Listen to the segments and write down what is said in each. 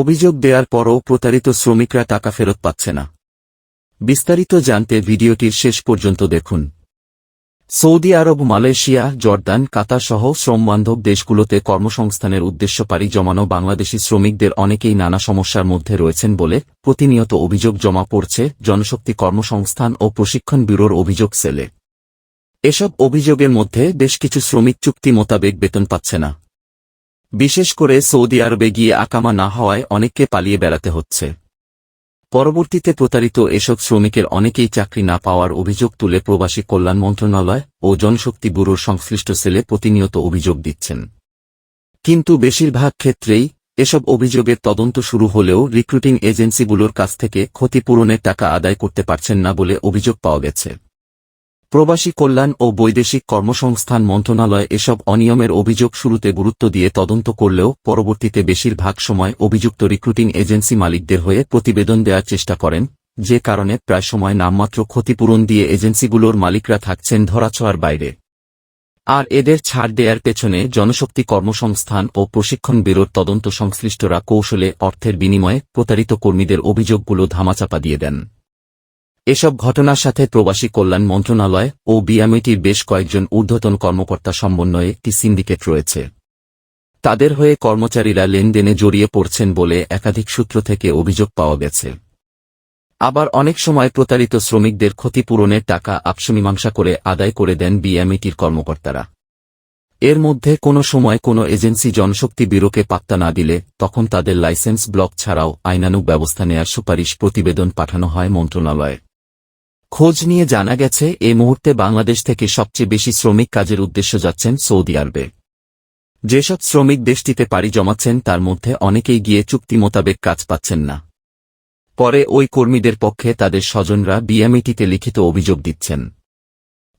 অভিযোগ দেওয়ার পরও প্রতারিত শ্রমিকরা টাকা ফেরত পাচ্ছে না। বিস্তারিত জানতে ভিডিওটির শেষ পর্যন্ত দেখুন। Saudi Arab, Malaysia, Jordan, Qatar সহ শ্রমবান্ধব দেশগুলোতে কর্মসংস্থানের উদ্দেশ্য পাড়ি জমানো বাংলাদেশি শ্রমিকদের অনেকেই নানা সমস্যার মধ্যে রয়েছেন বলে প্রতিনিয়ত অভিযোগ জমা পড়ছে জনশক্তি কর্মসংস্থান ও প্রশিক্ষণ ব্যুরোর অভিযোগ সেলে। এসব অভিযোগের মধ্যে বেশ কিছু শ্রমিক চুক্তি মোতাবেক বেতন পাচ্ছে না। বিশেষ করে সৌদি আরবে গিয়ে আকামা না হওয়ায় অনেককে পালিয়ে বেড়াতে হচ্ছে। পরবর্তীতে প্রতারিত এসব শ্রমিকের অনেকেই চাকরি না পাওয়ার অভিযোগ তুলে প্রবাসী কল্যাণ মন্ত্রণালয় ও জনশক্তি ব্যুরোর সংশ্লিষ্ট সেলে প্রতিনিয়ত অভিযোগ দিচ্ছেন। কিন্তু বেশিরভাগ ক্ষেত্রেই এসব অভিযোগের তদন্ত শুরু হলেও রিক্রুটিং এজেন্সিগুলোর কাছ থেকে ক্ষতিপূরণের টাকা আদায় করতে পারছেন না বলে অভিযোগ পাওয়া গেছে। প্রবাসী কল্যাণ ও বৈদেশিক কর্মসংস্থান মন্ত্রণালয় এসব অনিয়মের অভিযোগ শুরুতে গুরুত্ব দিয়ে তদন্ত করলেও পরবর্তীতে বেশিরভাগ সময় অভিযুক্ত রিক্রুটিং এজেন্সি মালিকদের হয়ে প্রতিবেদন দেওয়ার চেষ্টা করেন, যে কারণে প্রায় সময় নামমাত্র ক্ষতিপূরণ দিয়ে এজেন্সিগুলোর মালিকরা থাকছেন ধরাছোঁয়ার বাইরে। আর এদের ছাড় দেওয়ার পেছনে জনশক্তি কর্মসংস্থান ও প্রশিক্ষণ ব্যুরোর তদন্ত সংশ্লিষ্টরা কৌশলে অর্থের বিনিময়ে প্রতারিত কর্মীদের অভিযোগগুলো ধামাচাপা দিয়ে দেন। এসব ঘটনার সাথে প্রবাসী কল্যাণ মন্ত্রণালয় ও বিএমইটির বেশ কয়েকজন ঊর্ধ্বতন কর্মকর্তা সমন্বয়ে একটি সিন্ডিকেট রয়েছে। তাদের হয়ে কর্মচারীরা লেনদেনে জড়িয়ে পড়ছেন বলে একাধিক সূত্র থেকে অভিযোগ পাওয়া গেছে। আবার অনেক সময় প্রতারিত শ্রমিকদের ক্ষতিপূরণের টাকা আপসমীমাংসা করে আদায় করে দেন বিএমইটির কর্মকর্তারা। এর মধ্যে কোনো সময় কোনো এজেন্সি জনশক্তি ব্যুরোকে পাত্তা না দিলে তখন তাদের লাইসেন্স ব্লক ছাড়াও আইনানুগ ব্যবস্থা নেয়ার সুপারিশ প্রতিবেদন পাঠানো হয় মন্ত্রণালয়ে খোঁজ নিয়ে জানা গেছে, এ মুহূর্তে বাংলাদেশ থেকে সবচেয়ে বেশি শ্রমিক কাজের উদ্দেশ্য যাচ্ছেন সৌদি আরবে। যেসব শ্রমিক দেশটিতে পাড়ি জমাচ্ছেন, তার মধ্যে অনেকেই গিয়ে চুক্তি মোতাবেক কাজ পাচ্ছেন না। পরে ওই কর্মীদের পক্ষে তাদের স্বজনরা বিএমইটিতে লিখিত অভিযোগ দিচ্ছেন।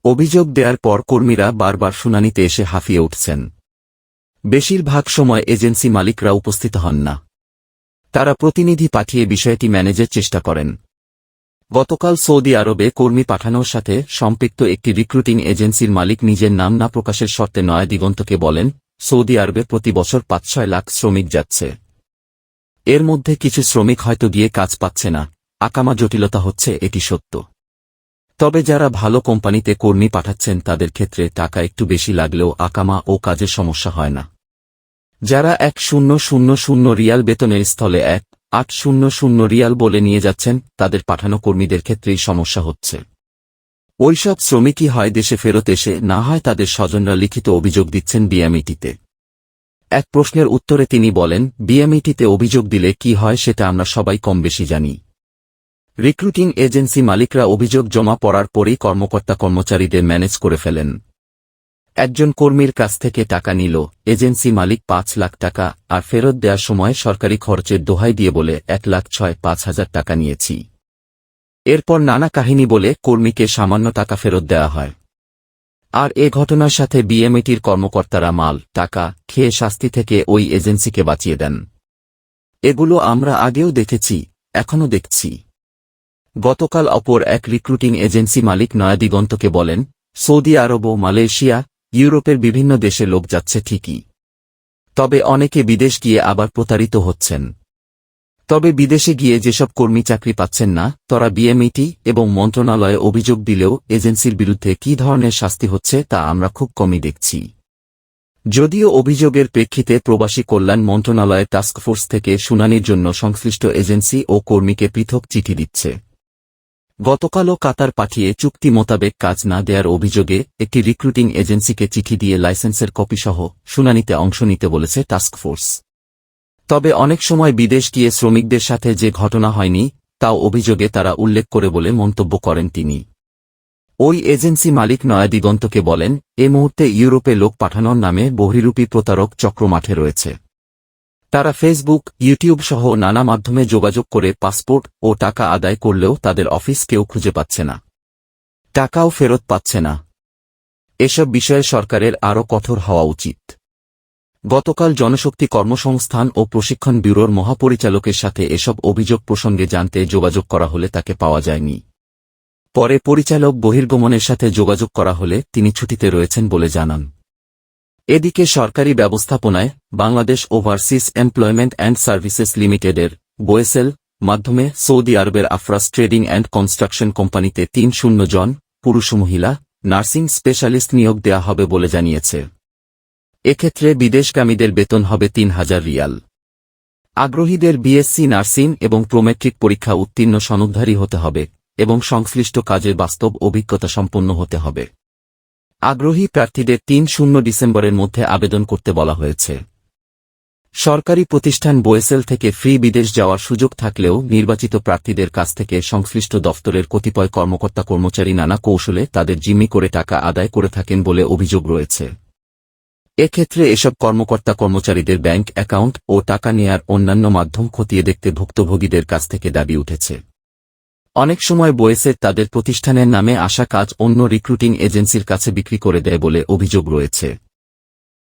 অভিযোগ দেওয়ার পর কর্মীরা বারবার শুনানিতে এসে হাঁফিয়ে উঠছেন। বেশিরভাগ সময় এজেন্সি মালিকরা উপস্থিত হন না। তারা প্রতিনিধি পাঠিয়ে বিষয়টি ম্যানেজের চেষ্টা করেন। গতকাল সৌদি আরবে কর্মী পাঠানোর সাথে সম্পৃক্ত একটি রিক্রুটিং এজেন্সির মালিক নিজের নাম না প্রকাশের শর্তে নয়া দিগন্তকে বলেন, সৌদি আরবে প্রতি বছর পাঁচ ছয় লাখ শ্রমিক যাচ্ছে। এর মধ্যে কিছু শ্রমিক হয়তো গিয়ে কাজ পাচ্ছে না। আকামা জটিলতা হচ্ছে, এটি সত্য। তবে যারা ভালো কোম্পানিতে কর্মী পাঠাচ্ছেন, তাদের ক্ষেত্রে টাকা একটু বেশি লাগলেও আকামা ও কাজের সমস্যা হয় না। যারা এক শূন্য শূন্য শূন্য রিয়াল বেতনের স্থলে এক আট শূন্য শূন্য রিয়াল বলে নিয়ে যাচ্ছেন, তাদের পাঠানো কর্মীদের ক্ষেত্রেই সমস্যা হচ্ছে। ওইসব শ্রমিকই হয় দেশে ফেরত এসে, না হয় তাদের স্বজনরা লিখিত অভিযোগ দিচ্ছেন বিএমইটিতে। এক প্রশ্নের উত্তরে তিনি বলেন, বিএমইটিতে অভিযোগ দিলে কি হয় সেটা আমরা সবাই কম বেশি জানি। রিক্রুটিং এজেন্সি মালিকরা অভিযোগ জমা পড়ার পরেই কর্মকর্তা কর্মচারীদের ম্যানেজ করে ফেলেন। একজন কর্মীর কাছ থেকে টাকা নিল, এজেন্সি মালিক পাঁচ লাখ টাকা, আর ফেরত দেওয়ার সময় সরকারি খরচের দোহাই দিয়ে বলে, এক লাখ ছয়, পাঁচ হাজার টাকা নিয়েছি। এরপর নানা কাহিনী বলে কর্মীকে সামান্য টাকা ফেরত দেওয়া হয়। আর এ ঘটনার সাথে বিএমএটির কর্মকর্তারা মাল, টাকা খেয়ে শাস্তি থেকে ওই এজেন্সিকে বাঁচিয়ে দেন। এগুলো আমরা আগেও দেখেছি, এখনও দেখছি। গতকাল অপর এক রিক্রুটিং এজেন্সি মালিক নয়াদিগন্তকে বলেন, সৌদি আরব ও মালয়েশিয়া ইউরোপের বিভিন্ন দেশে লোক যাচ্ছে ঠিকই। তবে অনেকে বিদেশ গিয়ে আবার প্রতারিত হচ্ছেন। তবে বিদেশে গিয়ে যেসব কর্মী চাকরি পাচ্ছেন না, তারা বিএমইটি এবং মন্ত্রণালয়ে অভিযোগ দিলেও এজেন্সির বিরুদ্ধে কী ধরনের শাস্তি হচ্ছে তা আমরা খুব কমই দেখছি। যদিও অভিযোগের প্রেক্ষিতে প্রবাসী কল্যাণ মন্ত্রণালয়ের টাস্কফোর্স থেকে শুনানির জন্য সংশ্লিষ্ট এজেন্সি ও কর্মীকে পৃথক চিঠি দিচ্ছে। গতকালও কাতার পাঠিয়ে চুক্তি মোতাবেক কাজ না দেওয়ার অভিযোগে একটি রিক্রুটিং এজেন্সিকে চিঠি দিয়ে লাইসেন্সের কপিসহ শুনানিতে অংশ নিতে বলেছে টাস্কফোর্স তবে অনেক সময় বিদেশ গিয়ে শ্রমিকদের সাথে যে ঘটনা হয়নি, তাও অভিযোগে তারা উল্লেখ করে বলে মন্তব্য করেন তিনি। ওই এজেন্সি মালিক নয়াদিগন্তকে বলেন, এ মুহূর্তে ইউরোপে লোক পাঠানোর নামে বহিরূপী প্রতারক চক্র মাঠে রয়েছে। তারা ফেসবুক ইউটিউব সহ নানা মাধ্যমে যোগাযোগ করে পাসপোর্ট ও টাকা আদায় করলেও তাদের অফিস কেউ খুঁজে পাচ্ছে না। টাকাও ফেরত পাচ্ছে না। এসব বিষয়ে সরকারের আরও কঠোর হওয়া উচিত। গতকাল জনশক্তি কর্মসংস্থান ও প্রশিক্ষণ ব্যুরোর মহাপরিচালকের সাথে এসব অভিযোগ প্রসঙ্গে জানতে যোগাযোগ করা হলে তাকে পাওয়া যায়নি। পরে পরিচালক বহির্গমনের সাথে যোগাযোগ করা হলে তিনি ছুটিতে রয়েছেন বলে জানান। এদিকে সরকারি ব্যবস্থাপনায় Bangladesh overseas employment and services লিমিটেডের বোয়েসেল মাধ্যমে সৌদি আরবের আফরাস ট্রেডিং অ্যান্ড কনস্ট্রাকশন কোম্পানিতে তিন শূন্য জন পুরুষ মহিলা নার্সিং স্পেশালিস্ট নিয়োগ দেয়া হবে বলে জানিয়েছে। এক্ষেত্রে বিদেশগামীদের বেতন হবে তিন হাজার রিয়াল। আগ্রহীদের বিএসসি নার্সিং এবং প্রোমেট্রিক পরীক্ষা উত্তীর্ণ সনদধারী হতে হবে এবং সংশ্লিষ্ট কাজের বাস্তব অভিজ্ঞতা সম্পন্ন হতে হবে। আগ্রহী প্রার্থীদের তিন শূন্য ডিসেম্বরের মধ্যে আবেদন করতে বলা হয়েছে। সরকারি প্রতিষ্ঠান বোয়েসেল থেকে ফ্রি বিদেশ যাওয়ার সুযোগ থাকলেও নির্বাচিত প্রার্থীদের কাছ থেকে সংশ্লিষ্ট দফতরের কতিপয় কর্মকর্তা কর্মচারী নানা কৌশলে তাদের জিম্মি করে টাকা আদায় করে থাকেন বলে অভিযোগ রয়েছে। এক্ষেত্রে এসব কর্মকর্তা কর্মচারীদের ব্যাংক অ্যাকাউন্ট ও টাকা নেয়ার অন্যান্য মাধ্যম খতিয়ে দেখতে ভুক্তভোগীদের কাছ থেকে দাবি উঠেছে। অনেক সময় বয়েসের তাদের প্রতিষ্ঠানের নামে আসা কাজ অন্য রিক্রুটিং এজেন্সির কাছে বিক্রি করে দেয় বলে অভিযোগ রয়েছে।